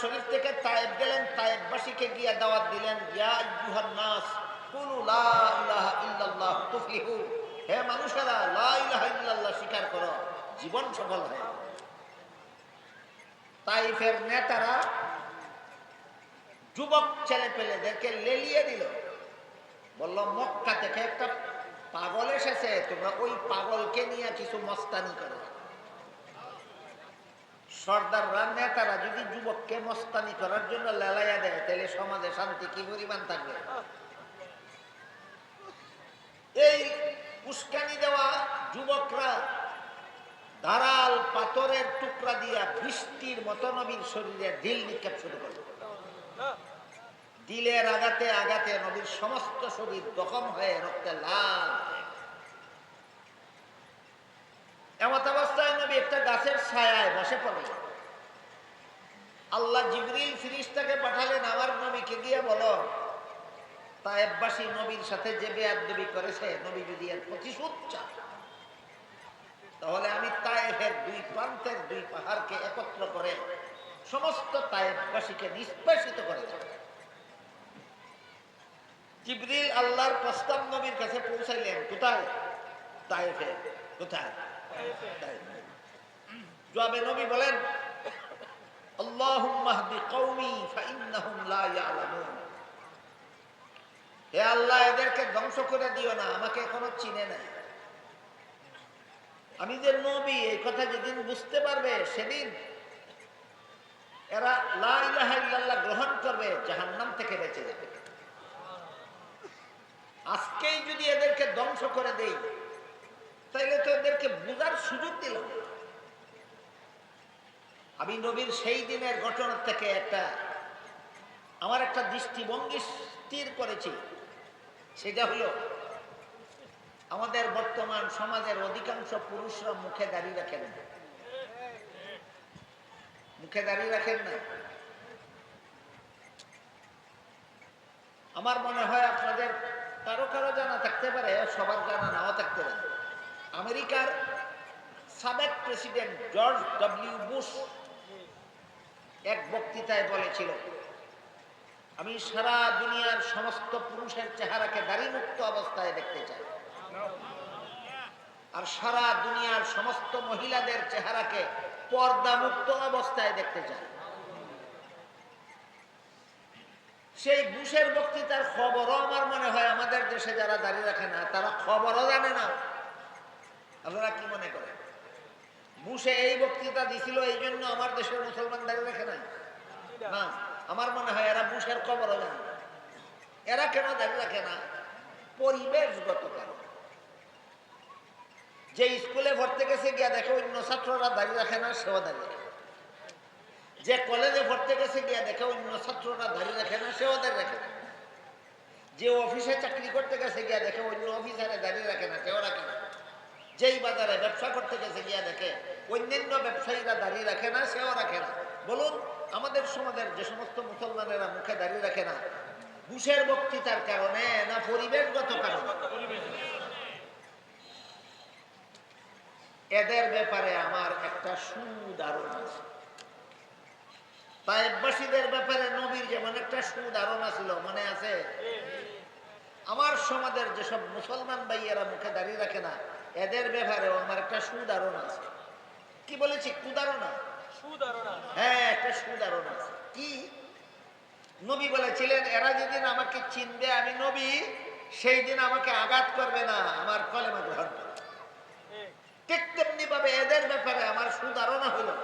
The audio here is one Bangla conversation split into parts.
শরীফ থেকে তায়েব গেলেন, তায়েববাসীকে গিয়ে দাওয়াত দিলেন নাস হে মানুষেরা স্বীকার করো, জীবন সফল তাইফের নেতারা যুবক ছেলে লেলিয়ে দিল। বলল, মক্কা থেকে একটা পাগল এসেছে, তোমরা ওই পাগলকে নিয়ে কিছু মস্তানি করো। সর্দাররা নেতারা যদি যুবককে মস্তানি করার জন্য লেলাইয়া দেয়, তাহলে সমাজে শান্তি কি পরিমাণ থাকবে? এই উস্কানি দেওয়া যুবকরা ধারাল পাথরের টুকরা দিয়া বৃষ্টির মতো নবীর শরীরে দিল নিক্ষেপ শুরু করল। দিলের আঘাতে আঘাতে নবীর সমস্ত শরীর দখম হয়ে রক্তে লাল এমত একটা গাছের ছায়ায় বসে পড়লেন আল্লাহ জিবরিল ফিরিস্তাকে পাঠালেন আমার নবীকে গিয়ে বলো তায়েববাসী নবীর সাথে যে বেয়াদবি করেছে নবী যদি এর প্রতিশোধ চান তাহলে আমি তায়েফের দুই প্রান্তের দুই পাহাড়কে একত্র করে সমস্ত তায়েববাসীকে নিষ্পেষিত করে দেব। জিবরিল আল্লাহর প্রস্তাব নবীর কাছে পৌঁছাইলেন কোথায়? তায়েফে কোথায়? তায়েফে। জবাবে নবী বলেন হে আল্লাহ, এদেরকে ধ্বংস করে দিও না, আমাকে এখনও চিনে আমি যে নবী, এই কথা যেদিন বুঝতে পারবে, সেদিন এরা গ্রহণ করবে, জাহান্নাম থেকে বেঁচে যাবে। আজকেই যদি এদেরকে ধ্বংস করে দেই, তাইলে তো এদেরকে বুঝার সুযোগ দিলাম। আমি নবীর সেই দিনের ঘটনা থেকে একটা, আমার একটা দৃষ্টিভঙ্গি স্থির করেছি। সেটা হলো, আমাদের বর্তমান সমাজের অধিকাংশ পুরুষরা মুখে দাঁড়িয়ে রাখেন না। মুখে দাঁড়িয়ে রাখেন না। আমার মনে হয় আপনাদের কারও কারও জানা থাকতে পারে, সবার জানা নাও থাকতে পারে। আমেরিকার সাবেক প্রেসিডেন্ট জর্জ ডব্লিউ বুশ এক বক্তৃতায় বলেছিল, আমি সারা দুনিয়ার সমস্ত পুরুষের চেহারাকে দাড়িমুক্ত অবস্থায় দেখতে চাই। আর সারা দুনিয়ার সমস্ত মহিলাদের চেহারাকে পর্দামুক্ত অবস্থায় দেখতে চাই। সেই বুশের বক্তৃতার খবরও আমার মনে হয় আমাদের দেশে যারা দাঁড়িয়ে রাখে না, তারা খবরও জানে না। আপনারা কি মনে করেন? বুশে এই বক্তৃতা দিছিল এই জন্য আমার দেশের মুসলমান দাঁড়িয়ে রাখে না, আমার মনে হয় এরা বুশের খবরও জানে। এরা কেন দাঁড়িয়ে রাখে না? পরিবেশগত কারণ। যে স্কুলে ভর্তি গেছে গিয়া দেখে অন্য ছাত্ররা দাঁড়িয়ে রাখে না, সেও দাঁড়িয়ে রাখে যে কলেজে ভর্তি গেছে গিয়া দেখে অন্য ছাত্ররা দাঁড়িয়ে রাখে না, সেও দাঁড়িয়ে রাখে না। যে অফিসে চাকরি করতে গেছে গিয়া দেখে অন্য অফিসারে দাঁড়িয়ে রাখে না, সেও রাখে না। যেই বাজারে ব্যবসা করতে গেছে গিয়া দেখে অন্যান্য ব্যবসায়ীরা দাঁড়িয়ে রাখে না সেও রাখে না। বলুন আমাদের সমাজের যে সমস্ত মুসলমানেরা মুখে দাঁড়িয়ে রাখে না বুশের বক্তৃতার কারণে না পরিবেশগত কারণে? এদের ব্যাপারে আমার একটা সুধারণা আছে। তাইবাসীদের ব্যাপারে নবীর যেমন একটা সুধারণা ছিল মনে আছে? আমার সমাজের যেসব মুসলমান ভাইয়েরা মুখে দাঁড়িয়ে রাখে না এদের ব্যাপারে আমার একটা সুধারণা আছে। কি বলেছি? কুধারণা হ্যাঁ একটা সুধারণা আছে। কি? নবী বলেছিলেন এরা যেদিন আমাকে চিনবে আমি নবী সেই দিন আমাকে আঘাত করবে না আমার কলেমা গ্রহণ করবে। ঠিক। তেমনি ভাবে এদের ব্যাপারে আমার সুধারণা হলো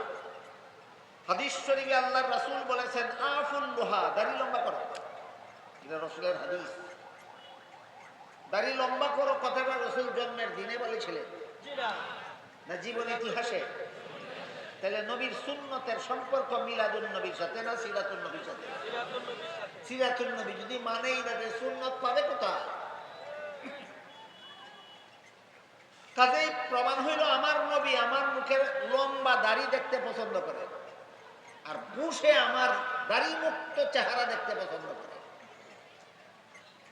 হাদিস শরীফে আল্লাহর রাসূল বলেছেন আফুল লোহা দাড়ি লম্বা করো। এটা রসুলের হাদিস। দাড়ি লম্বা করো কথাটা রসুল জন্মের দিনে বলেছিলেন। না। জীবন ইতিহাসে। তাহলে নবীর সুন্নতের সম্পর্ক মিলাদুন নবীর সাথে না সিরাতুল নবীর সাথে? সিরাতুল নবী যদি মানেই না যে সুন্নত পাবে কোথায়? কাজেই প্রমাণ হইল আমার নবী আমার মুখের লম্বা দাড়ি দেখতে পছন্দ করে। আর বুশে আমার দাড়ি মুক্ত চেহারা দেখতে পছন্দ করে।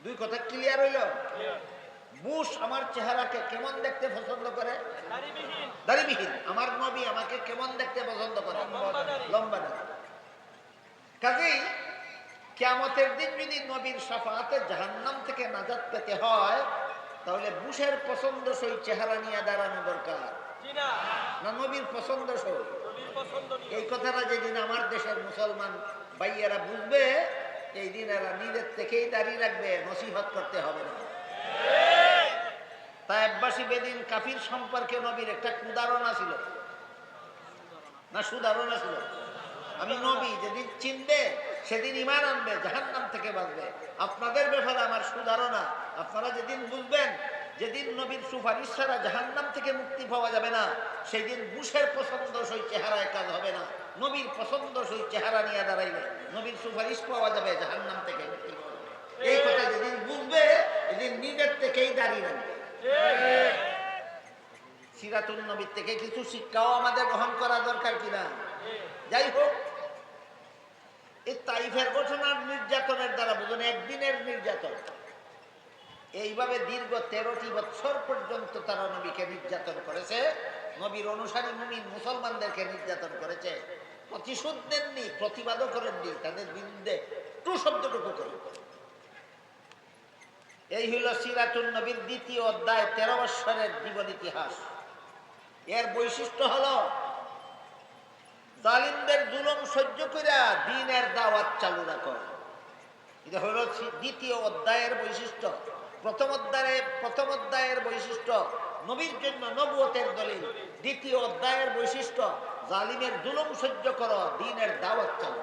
দুই কথা ক্লিয়ার হইল? বুশ আমার চেহারাকে কেমন দেখতে পছন্দ করে? দাড়িবিহীন। আমার নবী আমাকে কেমন দেখতে পছন্দ করে? লম্বা দাড়ি। দাড়ি। কেয়ামতের দিন যদি নবীর সাফাতে জাহান্নাম থেকে নাজাত পেতে হয় তাহলে বুশের পছন্দসই চেহারা নিয়ে দাঁড়ানো দরকার। না। নবীর পছন্দসই? নবীর পছন্দনীয় এই কথাটা যেদিন আমার দেশের মুসলমান ভাইয়েরা বুঝবে এই দিন এরা নিজের থেকেই দাঁড়িয়ে রাখবে, নসিহত করতে হবে না। তাই আব্বাসী বেদিন কাফির সম্পর্কে নবীর একটা উদাহরণা ছিল। না, সুধারণা ছিল। আমি নবী, যেদিন চিনবে, সেদিন ইমান আনবে, জাহান্নাম থেকে বাঁচবে। আপনাদের ব্যাপারে আমার সুধারণা। আপনারা যেদিন বুঝবেন যেদিন নবীর সুপারিশ ছাড়া জাহান্নাম থেকে মুক্তি পাওয়া যাবে না সেই দিন বুশের পছন্দ সই চেহারায় কাজ হবে না। নবীর পছন্দ সই চেহারা নিয়ে দাঁড়াইলে নবীর সুপারিশ পাওয়া যাবে জাহান্নাম থেকে মুক্তি পাওয়া। এই কথা যেদিন বুঝবে এদিন নিজের থেকেই দাঁড়িয়ে রাখবে। সিরাতুল নবীর থেকে কিছু শিক্ষাও আমাদের গ্রহণ করা দরকার কিনা? যাই হোক, এই তাইফের ঘটনার নির্যাতনের দ্বারা বুঝুন, একদিনের নির্যাতন। এইভাবে দীর্ঘ তেরোটি বছর পর্যন্ত তারা নবীকে নির্যাতন করেছে। নবীর অনুসারী মুমিন মুসলমানদেরকে নির্যাতন করেছে। প্রতিশোধ দেননি প্রতিবাদও করেননি, তাদের বিরুদ্ধে টু শব্দটুকু করেন। এই হইল সিরাতুল নবীর দ্বিতীয় অধ্যায়, তেরো বৎসরের জীবন ইতিহাস। এর বৈশিষ্ট্য হলো, জালিমদের জুলুম সহ্য করিয়া দিনের দাওয়াত চালু রাখো। এটা হলো দ্বিতীয় অধ্যায়ের বৈশিষ্ট্য। প্রথম অধ্যায়ের প্রথম অধ্যায়ের বৈশিষ্ট্য নবীর জন্য নবুয়তের দলিল। দ্বিতীয় অধ্যায়ের বৈশিষ্ট্য জালিমের জুলুম সহ্য করো দিনের দাওয়াত চালু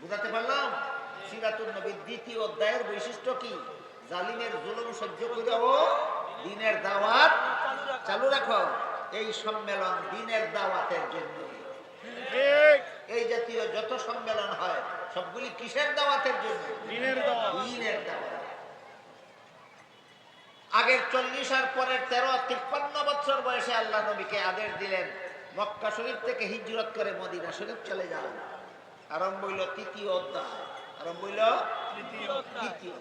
বুঝাতে পারলাম? সিরাতুল নবীর দ্বিতীয় অধ্যায়ের বৈশিষ্ট্য কি? জালিমের জুলুম সহ্য করেও দিনের দাওয়াত চালু চালু রাখো। এই সম্মেলন দিনের দাওয়াতের জন্য। এই জাতীয় যত সম্মেলন হয় সবগুলি কিসের দাওয়াতের জন্য? দিনের দাওয়াত। আগের চল্লিশ আর পরের তেরো তিপ্পান্ন বছর বয়সে আল্লাহ নবীকে আদেশ দিলেন মক্কা শরীফ থেকে হিজরত করে মদিনা শরীফ চলে যাও আরম্ভ হইল তৃতীয় অধ্যায়। আরম্ভ হইল তৃতীয় অধ্যায়। তৃতীয়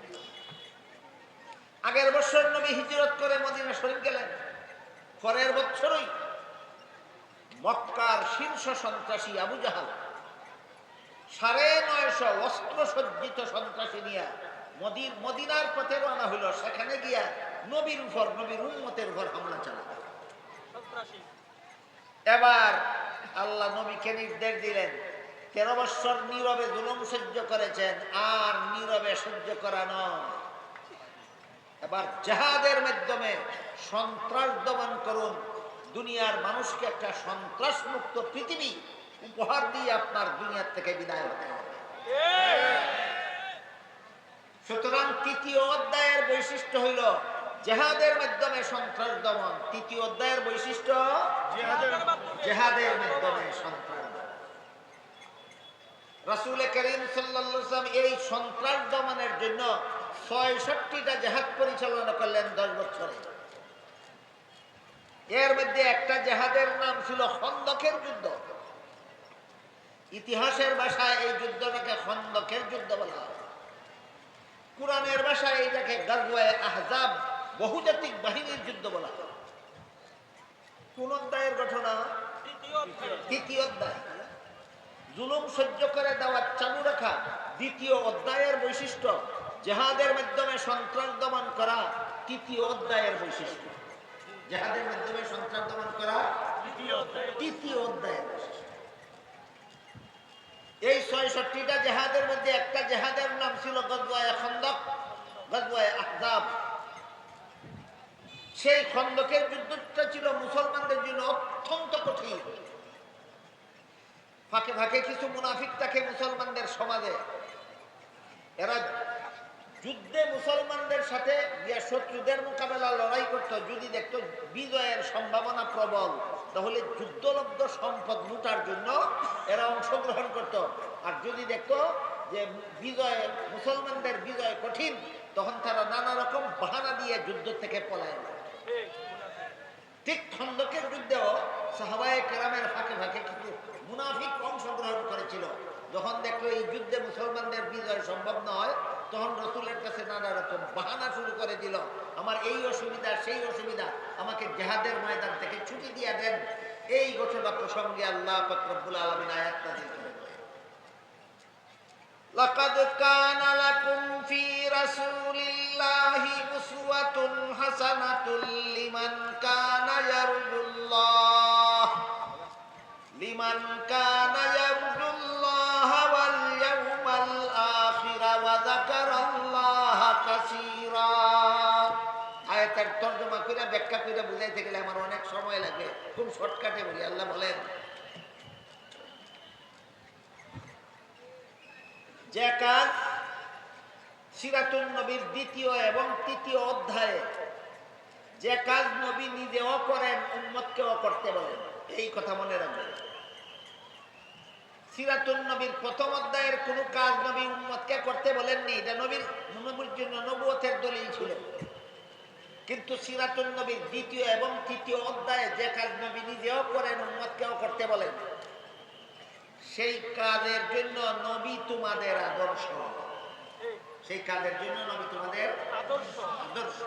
আগের বছর নবী হিজরত করে মদিনা শরীফ গেলেন। পরের বছরই মক্কার শীর্ষ সন্ত্রাসী আবু জাহাল সাড়ে নয়শো অস্ত্র সজ্জিত সন্ত্রাসী নিয়ে মদিনার পথে রওনা হইল। সেখানে গিয়া নবীর উপর নবীর উম্মতের উপর হামলা চালাবে এবার আল্লাহ নবীকে নির্দেশ দিলেন তেরো বৎসর নীরবে জুলুম সহ্য করেছেন আর নীরবে সহ্য করা নয়। এবার জাহাদের মাধ্যমে সন্ত্রাস দমন করুন। দুনিয়ার মানুষকে একটা সন্ত্রাস মুক্ত পৃথিবী উপহার দিয়ে আপনার দুনিয়ার থেকে বিদায় হতে হবে। সুতরাং তৃতীয় অধ্যায়ের বৈশিষ্ট্য হইল জেহাদের মাধ্যমে সন্ত্রাস দমন তৃতীয় অধ্যায়ের বৈশিষ্ট্য? জেহাদের মাধ্যমে। সন্ত্রাস। রাসূল করিম সাল্লাম এই সন্ত্রাস দমনের জন্য ছয়ষট্টিটা জেহাদ পরিচালনা করলেন দশ বছরে। এর মধ্যে একটা জেহাদের নাম ছিল খন্দকের যুদ্ধ। ইতিহাসের ভাষায় এই যুদ্ধটাকে খন্দকের যুদ্ধ বলা হয়। কোরআনের ভাষায় এটাকে গাজওয়ায়ে আহজাব বহুজাতিক বাহিনীর যুদ্ধ বলা কোন অধ্যায়ের ঘটনা? তৃতীয় অধ্যায়। দ্বিতীয় অধ্যায়। জুলুম সহ্য করে দেওয়ার চালু রাখা দ্বিতীয় অধ্যায়ের বৈশিষ্ট্য জেহাদের মাধ্যমে সন্ত্রাস দমন করা তৃতীয় অধ্যায়ের বৈশিষ্ট্য। জেহাদের মাধ্যমে সন্ত্রাস দমন করা তৃতীয় অধ্যায়। তৃতীয় অধ্যায়ের বৈশিষ্ট্য। এই ছয়ষট্টিটা জেহাদের মধ্যে একটা জেহাদের নাম ছিল গজওয়ায়ে খন্দক গজওয়ায়ে আহজাব। সেই খন্দকের যুদ্ধটা ছিল মুসলমানদের জন্য অত্যন্ত কঠিন। ফাঁকে ফাঁকে কিছু মুনাফিক থাকে মুসলমানদের সমাজে, এরা যুদ্ধে মুসলমানদের সাথে শত্রুদের মোকাবেলা, লড়াই করত। যদি দেখতো বিজয়ের সম্ভাবনা প্রবল, তাহলে যুদ্ধলব্ধ সম্পদ লুটার জন্য এরা অংশগ্রহণ করত। আর যদি দেখতো যে বিজয়, মুসলমানদের বিজয় কঠিন, তখন তারা নানা রকম বাহানা দিয়ে যুদ্ধ থেকে পলায়। ঠিক খন্দকের যুদ্ধেও সাহাবায়ে কেরামের ফাঁকে ফাঁকে কিছু মুনাফিক অংশগ্রহণ করেছিল যখন দেখলো এই যুদ্ধে মুসলমানদের বিজয় সম্ভব নয় তখন রসুলের কাছে নানা রকম বাহানা শুরু করে দিল আমার এই অসুবিধা সেই অসুবিধা আমাকে জেহাদের ময়দান থেকে ছুটি দিয়ে দেন এই ঘটনা প্রসঙ্গে আল্লাহ ফকরবুল আলমিন আয়াত নাযিল করেন। لقد كان لكم في رسول الله أسوة حسنة لمن كان লিমান কানা ইয়াবুদুল্লাহ ওয়াল ইয়াউমাল আয়াতের তর্জমা ব্যাখ্যা বুঝাইতে গেলে আমার অনেক সময় লাগে। খুব শর্টকাটে বলি, আল্লাহ বলেন, যে কাজ সিরাতুল নবীর দ্বিতীয় এবং তৃতীয় অধ্যায়ে, যে কাজ নবী নিজেও করেন উন্মতকেও করতে বলেন, এই কথা মনে রাখবেন। সিরাতুল নবীর প্রথম অধ্যায়ের কোনো কাজ নবী উম্মতকে করতে বলেননি। এটা নবীর নবীর জন্য নবুয়তের দলিল ছিল। কিন্তু সিরাতুল নবীর দ্বিতীয় এবং তৃতীয় অধ্যায়ে যে কাজ নবী নিজেও করেন উম্মতকেও করতে বলেন। সেই কাজের জন্য নবী তোমাদের আদর্শ। সেই কাজের জন্য নবী তোমাদের আদর্শ। আদর্শ।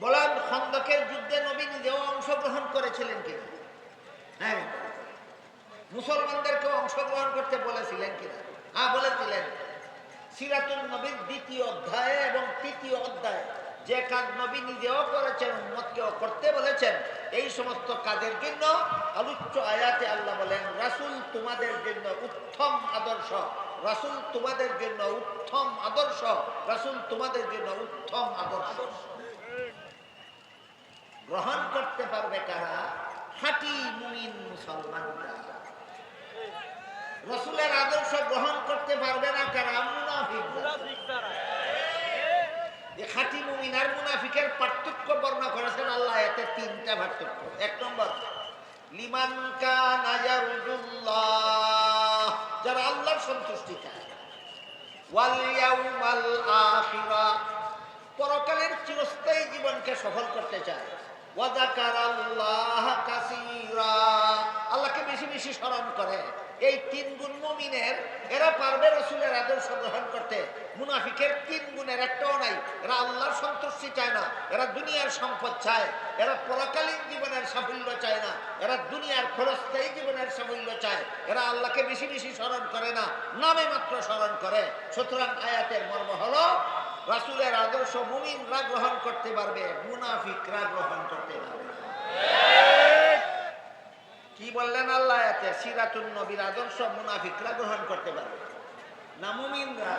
বলেন খন্দকের যুদ্ধে নবী নিজেও অংশগ্রহণ করেছিলেন কিনা? হ্যাঁ। মুসলমানদেরকেও অংশগ্রহণ করতে বলেছিলেন কিনা? হ্যাঁ বলেছিলেন। সিরাতুল নবীর দ্বিতীয় অধ্যায়ে এবং তৃতীয় অধ্যায়ে। যে কাজ নবী নিজেও করেছেন, উম্মতকেও করতে বলেছেন, এই সমস্ত কাজের জন্য আলোচ্য আয়াতে আল্লাহ বলেন, রাসূল তোমাদের জন্য উত্তম আদর্শ, রাসূল তোমাদের জন্য উত্তম আদর্শ, রাসূল তোমাদের জন্য উত্তম আদর্শ। গ্রহণ করতে পারবে কারা? খাঁটি মুমিন মুসলমানরা। রসুলের আদর্শ গ্রহণ করতে পারবে না কারা মুনাফিক খাঁটি মুমিন আর মুনাফিকের পার্থক্য বর্ণনা করেছেন আল্লাহ, এতে তিনটা পার্থক্য। এক নম্বর, লিমান কানা যারা আল্লাহর সন্তুষ্টি চায়। ওয়াল ইয়াউমাল আখিরা, পরকালের চিরস্থায়ী জীবনকে সফল করতে চায়। আল্লাহকে বেশি বেশি স্মরণ করে। এই তিন গুণ মুমিনের, এরা পারবে রসুলের আদর্শ গ্রহণ করতে। মুনাফিকের তিন গুণের একটাও নাই। এরা আল্লাহর সন্তুষ্টি চায় না। এরা দুনিয়ার সম্পদ চায়। এরা পরকালীন জীবনের সাফল্য চায় না। এরা দুনিয়ার ক্ষণস্থায়ী জীবনের সাফল্য চায়। এরা আল্লাহকে বেশি বেশি স্মরণ করে না। নামে মাত্র স্মরণ করে। সুতরাং আয়াতের মর্ম হলো রাসুলের আদর্শ মুমিনরা গ্রহণ করতে পারবে মুনাফিকরা গ্রহণ করতে পারবে। কি বললেন আল্লাহ এতে? সিরাতুল নবীর আদর্শ মুনাফিকরা গ্রহণ করতে পারবে। না মুমিনরা।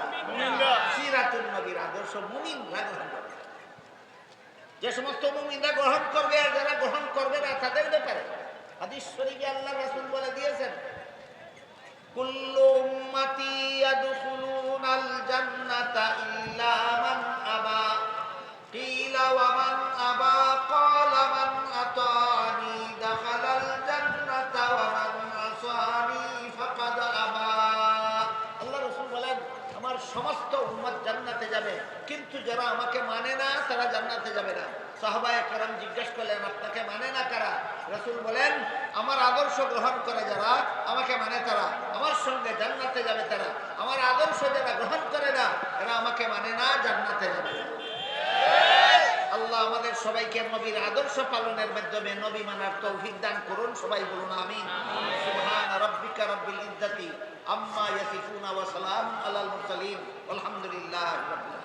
সিরাতুল নবীর আদর্শ মুমিনরা গ্রহণ করবে। যে সমস্ত মুমিনরা গ্রহণ করবে আর যারা গ্রহণ করবে না তাদের ব্যাপারে হাদিস শরীফে আল্লাহ রাসুল বলে দিয়েছেন কুল্লু করলেন, আপনাকে মানে না কারা? রসুল বলেন, আমার আদর্শ গ্রহণ করে যারা, আমাকে মানে তারা। আমার সঙ্গে জান্নাতে যাবে তারা। আমার আদর্শ যারা গ্রহণ করে না এরা আমাকে মানে না, জান্নাতে যাবে। আল্লাহ আমাদের সবাইকে নবীর আদর্শ পালনের মাধ্যমে নবী মানার তৌফিক দান করুন, সবাই বলুন আমিন। সুবহান রাব্বিকা রাব্বিল ইজ্জাতি আম্মা ইয়াসিফুনা ওয়া সালাম আলাল মুরসালিন আলহামদুলিল্লাহ রাব্বিল